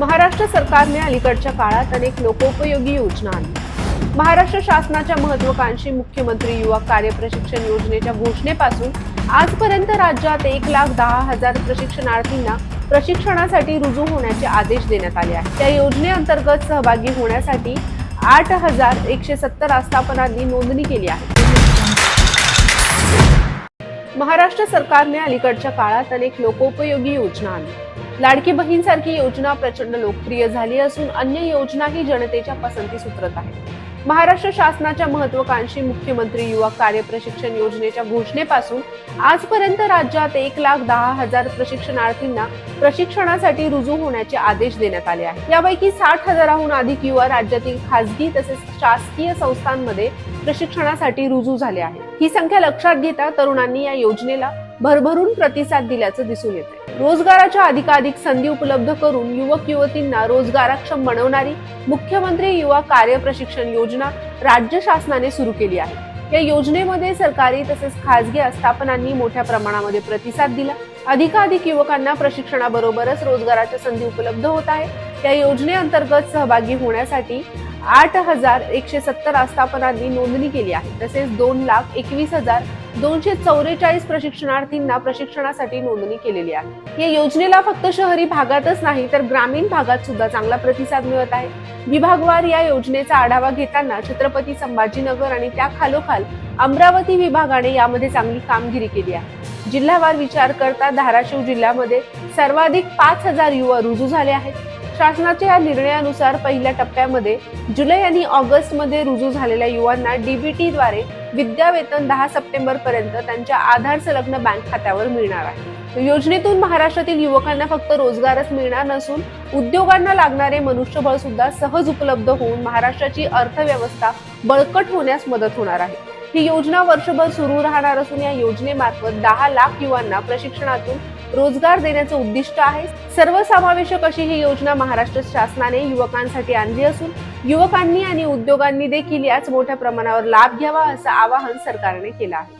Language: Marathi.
महाराष्ट्र सरकारने अलीकडच्या काळात अनेक लोकोपयोगी योजना आणली. महाराष्ट्र शासनाच्या महत्वाकांक्षी मुख्यमंत्री युवा कार्य प्रशिक्षण योजनेच्या घोषणेपासून आजपर्यंत राज्यात एक लाख दहा हजार प्रशिक्षणार्थींना प्रशिक्षणासाठी रुजू होण्याचे आदेश देण्यात आले आहेत. त्या योजनेअंतर्गत सहभागी होण्यासाठी आठ हजार एकशे सत्तर आस्थापनांनी नोंदणी केली आहे. महाराष्ट्र सरकारने अलीकडच्या काळात अनेक लोकोपयोगी योजना आणली. लाडकी बहीण सारखी योजना प्रचंड लोकप्रिय झाली असून अन्य योजनाही जनतेच्या पसंतीस उतरत आहेत. महाराष्ट्र शासनाच्या महत्वाकांक्षी मुख्यमंत्री युवा कार्य प्रशिक्षण योजनेच्या घोषणेपासून आजपर्यंत राज्यात एक लाख दहा हजार प्रशिक्षणार्थींना प्रशिक्षणासाठी रुजू होण्याचे आदेश देण्यात आले आहेत. यापैकी साठ हजाराहून अधिक युवा राज्यातील खासगी तसेच शासकीय संस्थांमध्ये प्रशिक्षणासाठी रुजू झाले आहेत. ही संख्या लक्षात घेता तरुणांनी या योजनेला भरभरून प्रतिसाद दिल्याचं दिसून येते रोजगाराच्या अधिकाधिक संधी उपलब्ध करून युवक युवतींना रोजगारक्षम बनवणारी मुख्यमंत्री युवा कार्य प्रशिक्षण योजना राज्य शासनाने सुरू केली आहे. या योजनेमध्ये सरकारी तसेच खासगी आस्थापनांनी मोठ्या प्रमाणामध्ये प्रतिसाद दिला. अधिकाधिक युवकांना प्रशिक्षणाबरोबरच रोजगाराच्या संधी उपलब्ध होत आहे. या योजनेअंतर्गत सहभागी होण्यासाठी आठ हजार एकशे सत्तर आस्थापनांनी नोंदणी केली आहे. तसेच दोन लाख एकवीस हजार दोनशे चौवेचाळीस प्रशिक्षणार्थींना प्रशिक्षणासाठी नोंदणी केलेली आहे. या योजनेला फक्त शहरी भागातच नाही तर ग्रामीण भागात सुद्धा चांगला प्रतिसाद मिळत आहे. विभागवार या योजनेचा आढावा घेताना छत्रपती संभाजीनगर आणि त्या खालोखाल अमरावती विभागाने यामध्ये चांगली कामगिरी केली आहे. जिल्हावार विचार करता धाराशिव जिल्ह्यामध्ये सर्वाधिक पाच हजार युवा रुजू झाले आहेत. शासनाच्या या निर्णयानुसार पहिल्या टप्प्यामध्ये जुलै आणि ऑगस्टमध्ये रुजू झालेल्या युवांना डीबीटी विद्यावेतन दहा सप्टेंबर पर्यंत त्यांच्या आधार संलग्न बँक खात्यावर मिळणार आहे. योजनेतून महाराष्ट्रातील युवकांना फक्त रोजगारच मिळणार नसून उद्योगांना लागणारे मनुष्यबळ सुद्धा सहज उपलब्ध होऊन महाराष्ट्राची अर्थव्यवस्था बळकट होण्यास मदत होणार आहे. ही योजना वर्षभर सुरू राहणार असून या योजनेमार्फत दहा लाख युवांना प्रशिक्षणातून रोजगार देण्याचं उद्दिष्ट आहे. सर्वसमावेशक अशी ही योजना महाराष्ट्र शासनाने युवकांसाठी आणली असून युवकांनी आणि उद्योगांनी देखील याच मोठ्या प्रमाणावर लाभ घ्यावा असं आवाहन सरकारने केलं आहे.